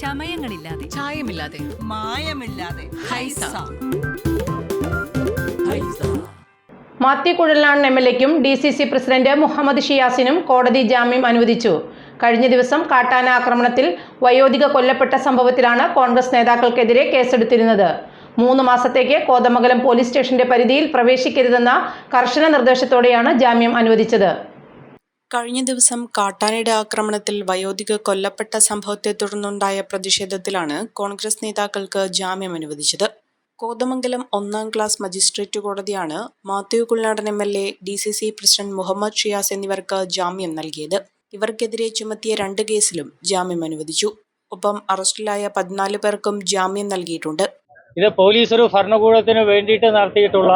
ചമയങ്ങളില്ലാതെ. ചായമില്ലാതെ. മായമില്ലാതെ. ഹൈസ. മാത്യു കുഴലാണ് M L എക്കും D C C president Muhammad ഷിയാസിനും കോടതി ജാമ്യം അനുവദിച്ചു. കഴിഞ്ഞ ദിവസം കാട്ടാന ആക്രമണത്തിൽ വയോധിക കൊല്ലപ്പെട്ട സംഭവത്തിലാണ് കോൺഗ്രസ് നേതാക്കൾക്കെതിരെ കേസെടുത്തിരുന്നത്. മൂന്ന് മാസത്തേക്ക് കോതമംഗലം പോലീസ് സ്റ്റേഷന്റെ പരിധിയിൽ പ്രവേശിക്കരുതെന്ന കർശന നിർദ്ദേശത്തോടെയാണ് ജാമ്യം അനുവദിച്ചത്. കഴിഞ്ഞ ദിവസം കാട്ടാനയുടെ ആക്രമണത്തിൽ വയോധിക കൊല്ലപ്പെട്ട സംഭവത്തെ തുടർന്നുണ്ടായ പ്രതിഷേധത്തിലാണ് കോൺഗ്രസ് നേതാക്കൾക്ക് ജാമ്യം അനുവദിച്ചത്. കോതമംഗലം ഒന്നാം ക്ലാസ് മജിസ്ട്രേറ്റ് കോടതിയാണ് Mathew Kuzhalnadan M L A D C C president Muhammad Shiyas എന്നിവർക്ക് ജാമ്യം നൽകിയത്. ഇവർക്കെതിരെ ചുമത്തിയ രണ്ട് കേസിലും ജാമ്യം അനുവദിച്ചു. ഒപ്പം അറസ്റ്റിലായ പതിനാല് പേർക്കും ജാമ്യം നൽകിയിട്ടുണ്ട്. ഇത് പോലീസ് ഒരു ഭരണകൂടത്തിന് വേണ്ടിയിട്ട് നടത്തിയിട്ടുള്ള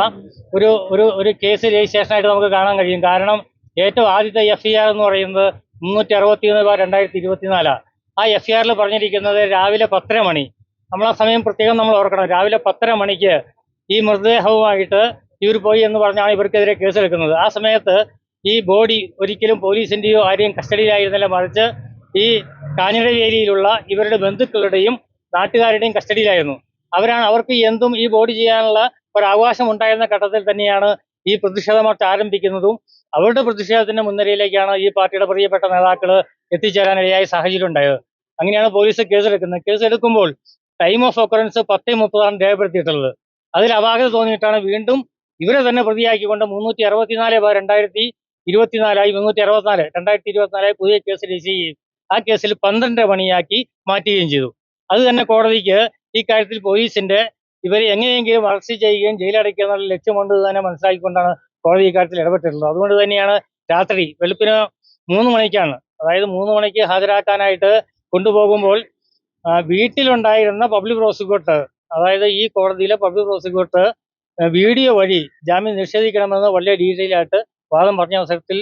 ഒരു ഒരു ഒരു കേസ് രജിസ്ട്രേഷൻ ആയിട്ട് നമുക്ക് കാണാൻ കഴിയും. കാരണം ഏറ്റവും ആദ്യത്തെ എഫ് എന്ന് പറയുന്നത് മുന്നൂറ്റി അറുപത്തി ഒന്ന് ബാർ രണ്ടായിരത്തി ഇരുപത്തിനാലാണ് ആ എഫ് ഇ ആറിൽ പറഞ്ഞിരിക്കുന്നത് രാവിലെ പത്തര മണി. നമ്മൾ ആ സമയം പ്രത്യേകം നമ്മൾ ഓർക്കണം. രാവിലെ പത്തര മണിക്ക് ഈ മൃതദേഹവുമായിട്ട് ഇവർ പോയി എന്ന് പറഞ്ഞാണ് ഇവർക്കെതിരെ കേസെടുക്കുന്നത്. ആ സമയത്ത് ഈ ബോഡി ഒരിക്കലും പോലീസിന്റെയോ ആരെയും കസ്റ്റഡിയിലായിരുന്നില്ല. മറിച്ച് ഈ കാഞ്ഞിരവേലിയിലുള്ള ഇവരുടെ ബന്ധുക്കളുടെയും നാട്ടുകാരുടെയും കസ്റ്റഡിയിലായിരുന്നു. അവരാണ് അവർക്ക് എന്തും ഈ ബോഡി ചെയ്യാനുള്ള ഒരു ഉണ്ടായിരുന്ന ഘട്ടത്തിൽ തന്നെയാണ് ഈ പ്രതിഷേധ മാർച്ച് ആരംഭിക്കുന്നതും അവരുടെ പ്രതിഷേധത്തിന്റെ മുൻനിരയിലേക്കാണ് ഈ പാർട്ടിയുടെ പ്രിയപ്പെട്ട നേതാക്കൾ എത്തിച്ചേരാനിടയായ സാഹചര്യം ഉണ്ടായത്. അങ്ങനെയാണ് പോലീസ് കേസെടുക്കുന്നത്. കേസെടുക്കുമ്പോൾ ടൈം ഓഫ് ഒക്കറൻസ് പത്തേ മുപ്പതാണ് രേഖപ്പെടുത്തിയിട്ടുള്ളത്. അതിൽ അപാകത തോന്നിയിട്ടാണ് വീണ്ടും ഇവരെ തന്നെ പ്രതിയാക്കിക്കൊണ്ട് മുന്നൂറ്റി അറുപത്തിനാല് രണ്ടായിരത്തി ഇരുപത്തിനാലായി മുന്നൂറ്റി അറുപത്തിനാല് രണ്ടായിരത്തി ഇരുപത്തിനാലായി പുതിയ കേസ് രജിസ്റ്റർ ചെയ്യുകയും ആ കേസിൽ പന്ത്രണ്ട് മണിയാക്കി മാറ്റുകയും ചെയ്തു. അത് തന്നെ കോടതിക്ക് ഈ കാര്യത്തിൽ പോലീസിന്റെ ഇവരെ എങ്ങനെയെങ്കിലും അറസ്റ്റ് ചെയ്യുകയും ജയിലടയ്ക്കുക എന്നുള്ള ലക്ഷ്യമുണ്ട് തന്നെ മനസ്സിലാക്കിക്കൊണ്ടാണ് കോടതി ഇക്കാര്യത്തിൽ കാര്യത്തിൽ ഇടപെട്ടിട്ടുള്ളത്. അതുകൊണ്ട് തന്നെയാണ് രാത്രി വെളുപ്പിന് മൂന്ന് മണിക്കാണ് അതായത് മൂന്ന് മണിക്ക് ഹാജരാക്കാനായിട്ട് കൊണ്ടുപോകുമ്പോൾ വീട്ടിലുണ്ടായിരുന്ന പബ്ലിക് പ്രോസിക്യൂട്ടർ അതായത് ഈ കോടതിയിലെ പബ്ലിക് പ്രോസിക്യൂട്ടർ വീഡിയോ വഴി ജാമ്യം നിഷേധിക്കണമെന്ന് വളരെ ഡീറ്റെയിൽ ആയിട്ട് വാദം പറഞ്ഞ അവസരത്തിൽ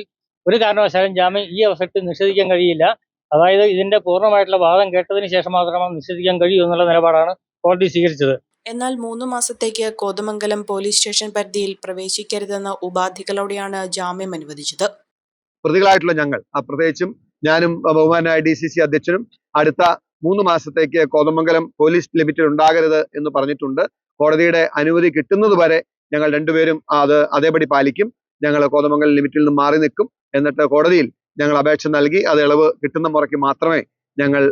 ഒരു കാരണവശാലും ജാമ്യം ഈ അവസരത്തിൽ നിഷേധിക്കാൻ കഴിയില്ല. അതായത് ഇതിന്റെ പൂർണമായിട്ടുള്ള വാദം കേട്ടതിന് ശേഷം മാത്രമാണ് നിഷേധിക്കാൻ കഴിയൂ എന്നുള്ള നിലപാടാണ് കോടതി സ്വീകരിച്ചത്. എന്നാൽ മൂന്ന് മാസത്തേക്ക് കോതമംഗലം പോലീസ് സ്റ്റേഷൻ പരിധിയിൽ പ്രവേശിക്കരുതെന്ന ഉപാധികളോടെയാണ് ജാമ്യം അനുവദിച്ചത്. പ്രതികളായിട്ടുള്ള ഞങ്ങൾ പ്രത്യേകിച്ചും ഞാനും ബഹുമാനായ ഡി സി സി അധ്യക്ഷനും അടുത്ത മൂന്ന് മാസത്തേക്ക് കോതമംഗലം പോലീസ് ലിമിറ്റിൽ ഉണ്ടാകരുത് എന്ന് പറഞ്ഞിട്ടുണ്ട്. കോടതിയുടെ അനുമതി കിട്ടുന്നത് വരെ ഞങ്ങൾ രണ്ടുപേരും അത് അതേപടി പാലിക്കും. ഞങ്ങൾ കോതമംഗലം ലിമിറ്റിൽ നിന്ന് മാറി നിൽക്കും. എന്നിട്ട് കോടതിയിൽ ഞങ്ങൾ അപേക്ഷ നൽകി അത് ഇളവ് കിട്ടുന്ന മുറയ്ക്ക് മാത്രമേ ഞങ്ങൾ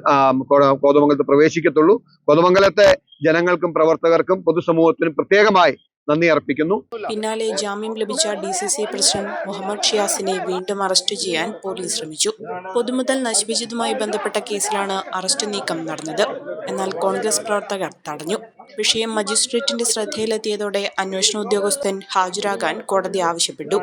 കോതമംഗലത്ത് പ്രവേശിക്കത്തുള്ളൂ. കോതമംഗലത്തെ ജനങ്ങൾക്കും പ്രവർത്തകർക്കും പൊതുസമൂഹത്തിനും പ്രത്യേകമായി നന്ദി അർപ്പിക്കുന്നു. പിന്നാലെ ജാമ്യം ലഭിച്ച D C C president Muhammad ഷിയാസിനെ വീണ്ടും അറസ്റ്റ് ചെയ്യാൻ പോലീസ് ശ്രമിച്ചു. പൊതുമുതൽ നശിപ്പിച്ചതുമായി ബന്ധപ്പെട്ട കേസിലാണ് അറസ്റ്റ് നീക്കം നടന്നത്. എന്നാൽ കോൺഗ്രസ് പ്രവർത്തകർ തടഞ്ഞു. വിഷയം മജിസ്ട്രേറ്റിന്റെ ശ്രദ്ധയിലെത്തിയതോടെ അന്വേഷണ ഉദ്യോഗസ്ഥൻ ഹാജരാകാൻ കോടതി ആവശ്യപ്പെട്ടു.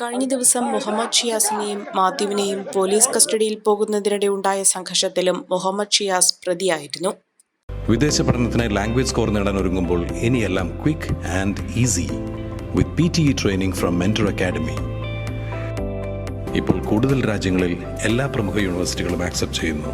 കഴിഞ്ഞ ദിവസം മുഹമ്മദ് ഷിയാസിനെയും മാത്യുവിനെയും പോലീസ് കസ്റ്റഡിയിൽ പോകുന്നതിനിടെ ഉണ്ടായ സംഘർഷത്തിലും മുഹമ്മദ് ഷിയാസ് പ്രതിയായിരുന്നു. വിദേശ പഠനത്തിന് ലാംഗ്വേജ് സ്കോർ നേടാൻ ഒരുങ്ങുമ്പോൾ ഇനിയെല്ലാം quick and easy with P T E training from mentor academy ഇപ്പോൾ കൂടുതൽ രാജ്യങ്ങളിൽ എല്ലാ പ്രമുഖ യൂണിവേഴ്സിറ്റികളും ആക്സെപ്റ്റ് ചെയ്യുന്നു.